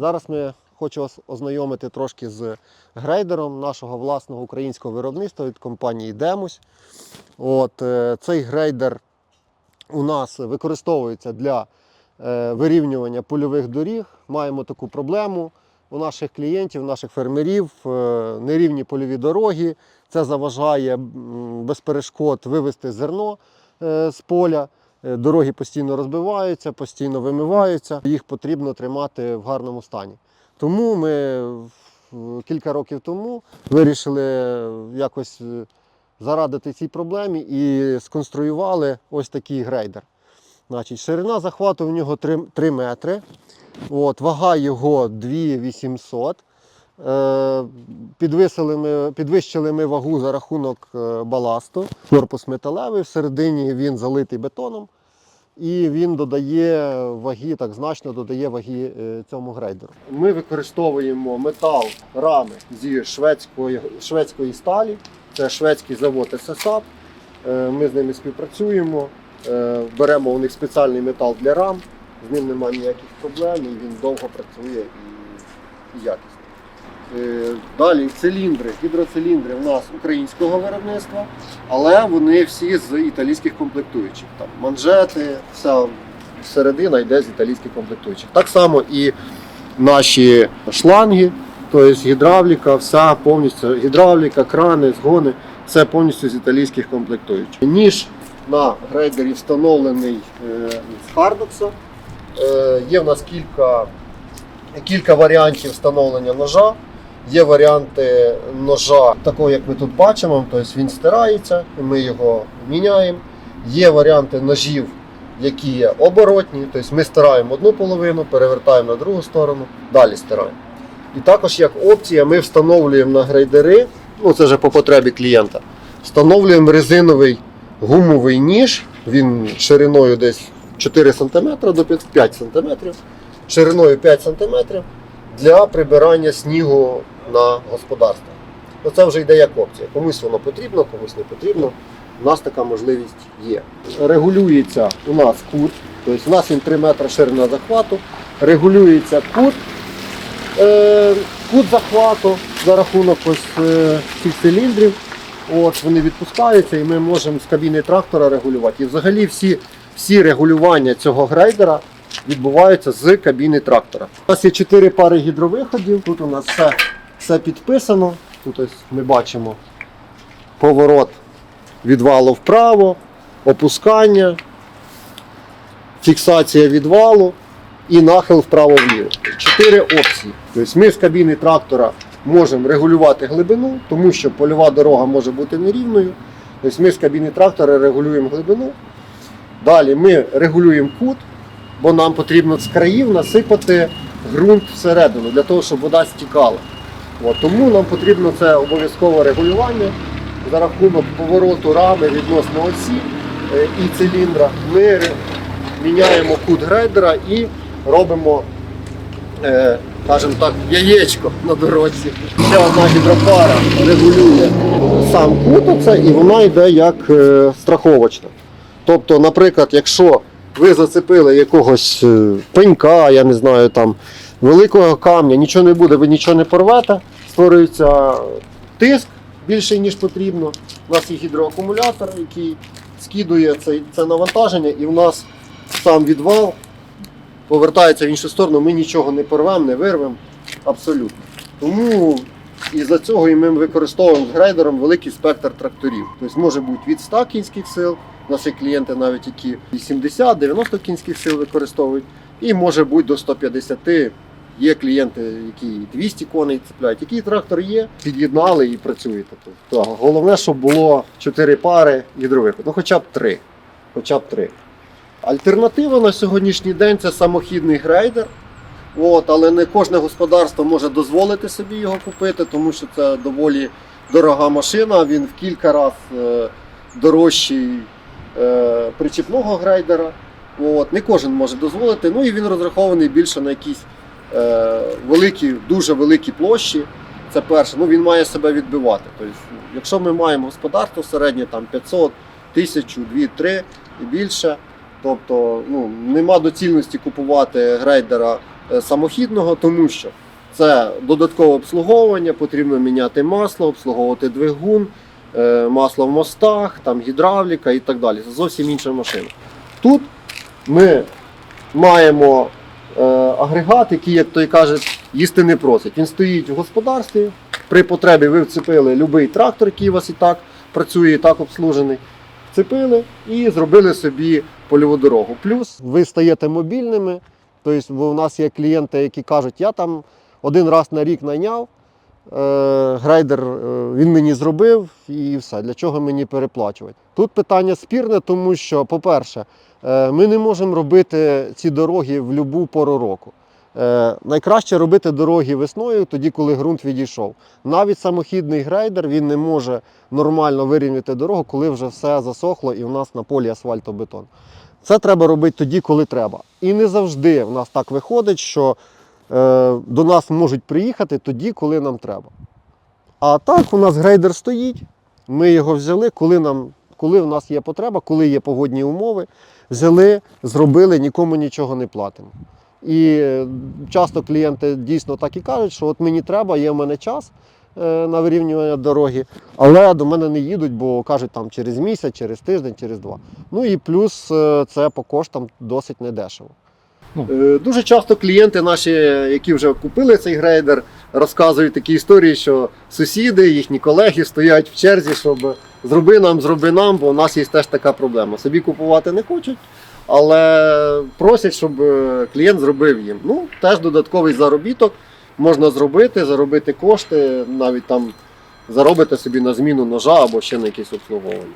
Зараз ми хочу вас ознайомити трошки з грейдером нашого власного українського виробництва від компанії Demus. От, е, цей грейдер у нас використовується для е, вирівнювання польових доріг. Маємо таку проблему у наших клієнтів, у наших фермерів, е, нерівні польові дороги. Це заважає без перешкод вивести зерно з поля. Е, Дороги постійно розбиваються, постійно вимиваються. Їх потрібно тримати в гарному стані. Тому ми кілька років тому вирішили якось е, зарадити цій проблемі і сконструювали ось такий грейдер. Значить, ширина захвату в нього 3, 3 метри. От, вага його 2800. Е, підвисили ми, підвищили ми вагу за рахунок е, баласту. Корпус металевий, всередині він залитий бетоном. І він додає ваги, так значно додає ваги е, цьому грейдеру. Ми використовуємо метал рами зі шведської, шведської сталі. Це шведський завод ССАП. Ми з ними співпрацюємо. Беремо у них спеціальний метал для рам. З ним немає ніяких проблем, і він довго працює і якісно. Е, Далі циліндри, гідроциліндри в нас українського виробництва, але вони всі з італійських комплектуючих. Там манжети, вся середина йде з італійських комплектуючих. Так само і наші шланги, тобто гідравліка, вся повністю гідравліка, крани, згони, все повністю з італійських комплектуючих. Ніж на грейдері встановлений е, з Хардокса. Е, Є в нас кілька, кілька варіантів встановлення ножа. Є варіанти ножа, такого як ми тут бачимо, тобто він стирається, ми його міняємо. Є варіанти ножів, які є оборотні, тобто ми стираємо одну половину, перевертаємо на другу сторону, далі стираємо. І також як опція ми встановлюємо на грейдери, ну це вже по потребі клієнта, встановлюємо резиновий гумовий ніж, він шириною десь 4 см до 5 см, шириною 5 см для прибирання снігу на господарство. Оце вже йде як опція. Комусь воно потрібно, комусь не потрібно. У нас така можливість є. Регулюється у нас кут, тобто у нас він 3 метри ширина захвату, регулюється кут, е, кут захвату за рахунок ось е, цих циліндрів. От, вони відпускаються і ми можемо з кабіни трактора регулювати. І взагалі всі, всі регулювання цього грейдера відбуваються з кабіни трактора. У нас є чотири пари гідровиходів. Тут у нас все, все підписано. Тут ось ми бачимо поворот відвалу вправо, опускання, фіксація відвалу і нахил вправо-вліво. Чотири опції. Тобто ми з кабіни трактора можемо регулювати глибину, тому що польова дорога може бути нерівною. Тобто ми з кабіни трактора регулюємо глибину. Далі ми регулюємо кут, бо нам потрібно з країв насипати ґрунт всередину для того, щоб вода стікала. От, тому нам потрібно це обов'язкове регулювання за рахунок повороту рами відносно осі е, і циліндра. Ми міняємо кут грейдера і робимо, е, скажімо так, яєчко на дорозі. Ще одна гідропара регулює сам кут оце, і вона йде як е, страховочна. Тобто, наприклад, якщо ви зацепили якогось е, пенька, я не знаю, там, великого камня, нічого не буде, ви нічого не порвете, створюється тиск більший, ніж потрібно. У нас є гідроакумулятор, який скидує це, це навантаження, і в нас сам відвал повертається в іншу сторону, ми нічого не порвемо, не вирвемо. Абсолютно. Тому із-за цього і ми використовуємо з грейдером великий спектр тракторів. Тобто може бути від 100 кінських сил, у нас є клієнти навіть які 80-90 кінських сил використовують, і може бути до 150. Є клієнти, які 200 коней цепляють. Який трактор є, під'єднали і працюєте. Тобто, головне, щоб було 4 пари гідрових, ну хоча б 3. Хоча б 3. Альтернатива на сьогоднішній день це самохідний грейдер. От, але не кожне господарство може дозволити собі його купити, тому що це доволі дорога машина. Він в кілька разів дорожчий е, причіпного грейдера. От, не кожен може дозволити. Ну і він розрахований більше на якісь е, великі, дуже великі площі. Це перше. Ну, він має себе відбивати. Тобто, якщо ми маємо господарство середнє там 500, 1000, 2, 3 і більше, Тобто ну, нема доцільності купувати грейдера е, самохідного, тому що це додаткове обслуговування, потрібно міняти масло, обслуговувати двигун, е, масло в мостах, там гідравліка і так далі. Це зовсім інша машина. Тут ми маємо е, агрегат, який, як той каже, їсти не просить. Він стоїть в господарстві. При потребі ви вцепили будь-який трактор, який у вас і так працює, і так обслужений. Вцепили і зробили собі польову дорогу. Плюс ви стаєте мобільними. Тобто, у нас є клієнти, які кажуть, я там один раз на рік найняв, е, грейдер е, він мені зробив і все. Для чого мені переплачувати? Тут питання спірне, тому що, по-перше, е, ми не можемо робити ці дороги в будь-яку пору року. Е, найкраще робити дороги весною, тоді, коли ґрунт відійшов. Навіть самохідний грейдер він не може нормально вирівняти дорогу, коли вже все засохло і в нас на полі асфальтобетон. Це треба робити тоді, коли треба. І не завжди в нас так виходить, що е, до нас можуть приїхати тоді, коли нам треба. А так у нас грейдер стоїть, ми його взяли, коли, нам, коли в нас є потреба, коли є погодні умови, взяли, зробили, нікому нічого не платимо. І е, часто клієнти дійсно так і кажуть, що от мені треба, є в мене час е, на вирівнювання дороги, але до мене не їдуть, бо кажуть там через місяць, через тиждень, через два. Ну і плюс е, це по коштам досить недешево. Ну. Е, Дуже часто клієнти наші, які вже купили цей грейдер, розказують такі історії, що сусіди, їхні колеги стоять в черзі, щоб зроби нам, зроби нам, бо у нас є теж така проблема. Собі купувати не хочуть, але просять, щоб е, клієнт зробив їм. Ну, теж додатковий заробіток можна зробити, заробити кошти, навіть там заробити собі на зміну ножа або ще на якесь обслуговування.